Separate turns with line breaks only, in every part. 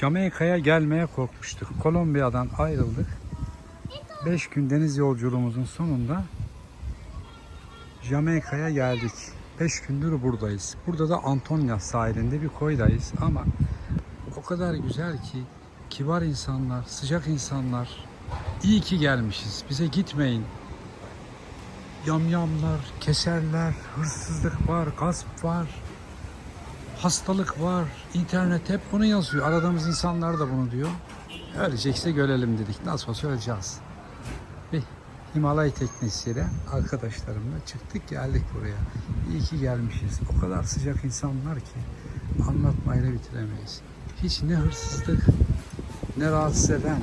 Jamaika'ya gelmeye korkmuştuk. Kolombiya'dan ayrıldık. 5 gün deniz yolculuğumuzun sonunda Jamaika'ya geldik. 5 gündür buradayız. Burada da Antonia sahilinde bir koydayız ama o kadar güzel ki kibar insanlar, sıcak insanlar. İyi ki gelmişiz. Bize gitmeyin. Yamyamlar, keserler, hırsızlık var, gasp var, hastalık var, internet hep bunu yazıyor. Aradığımız insanlar da bunu diyor. Ölecekse görelim dedik. Nasıl olsa öleceğiz. Bir Himalay teknesiyle arkadaşlarımla çıktık geldik buraya. İyi ki gelmişiz. O kadar sıcak insanlar ki anlatmayla bitiremeyiz. Hiç ne hırsızlık ne rahatsız eden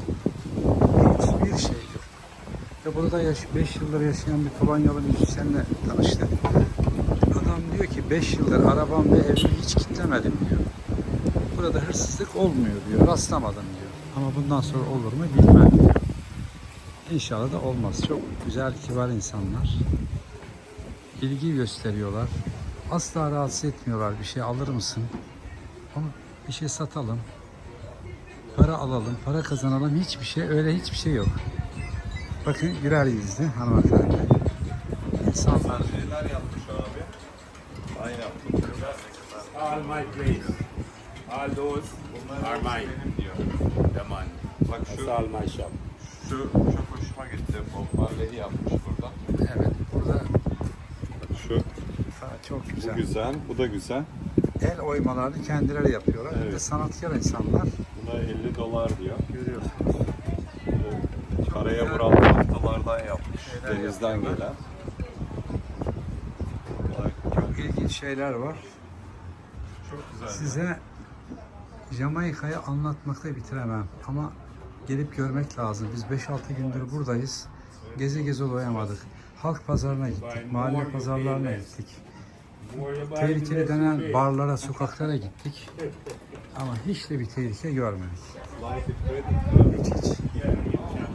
hiçbir şey yok. Ve burada 5 yıldır yaşayan bir Polonyalı müzisyenle tanıştık. Adam diyor ki 5 yıldır arabam ve evimi hiç kilitlemedim diyor. Burada hırsızlık olmuyor diyor. Rastlamadım diyor. Ama bundan sonra olur mu bilmem. İnşallah da olmaz. Çok güzel, kibar insanlar. İlgi gösteriyorlar. Asla rahatsız etmiyorlar. Bir şey alır mısın? Onu bir şey satalım. Para alalım, para kazanalım. Hiçbir şey, öyle hiçbir şey yok. Bakın güler yüzlü hanımefendi. İnsanlar
Neler yapmış
All my plates. All those are mine.
Diyor.
The money.
Bak
That's
şu,
all my shop.
şu çok hoşuma gitti. Bob Marley'i yapmış burada.
Evet, burada
Şu,
ha, çok
bu
güzel.
güzel, bu da güzel.
El oymalarını kendileri yapıyorlar. Bir de
Evet.
sanatkar insanlar.
Buna 50 dolar diyor.
Görüyorsunuz.
Bu Karaya vuran tahtalardan yapmış.
Şeyler
Denizden
yapıyorlar.
gelen. Bak,
Çok ilginç şeyler var.
Çok güzel.
Size Jamaika'yı anlatmakla bitiremem ama gelip görmek lazım. Biz 5-6 gündür buradayız. Geze geze doyamadık. Halk pazarına gittik, mahalle pazarlarına gittik. Tehlikeli denen barlara, sokaklara gittik. Ama hiç de bir tehlike görmedik. Hiç hiç.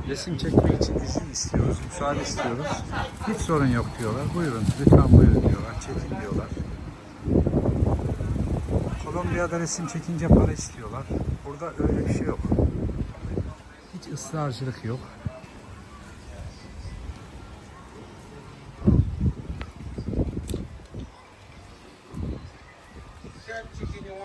Resim çekmek için izin istiyoruz, müsaade istiyoruz. Hiç sorun yok diyorlar. Buyurun, lütfen buyurun diyorlar. Çekin diyorlar. Kolombiya'da resim çekince para istiyorlar. Burada öyle bir şey yok. Hiç ısrarcılık yok.
Chicken you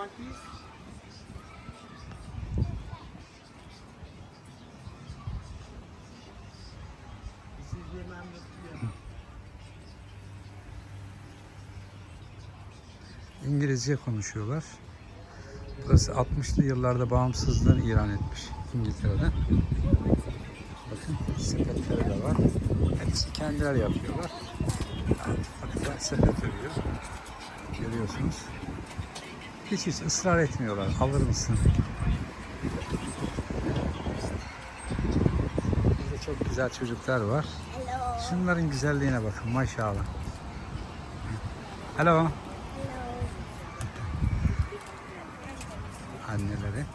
İngilizce konuşuyorlar. Burası 60'lı yıllarda bağımsızlığını ilan etmiş İngiltere'den. Bakın sepetleri de var. Hepsi kendileri yapıyorlar. Hatta sepet örüyor. Görüyorsunuz. Hiç hiç ısrar etmiyorlar. Alır mısın? Burada çok güzel çocuklar var. Şunların güzelliğine bakın maşallah. Hello. Anneleri.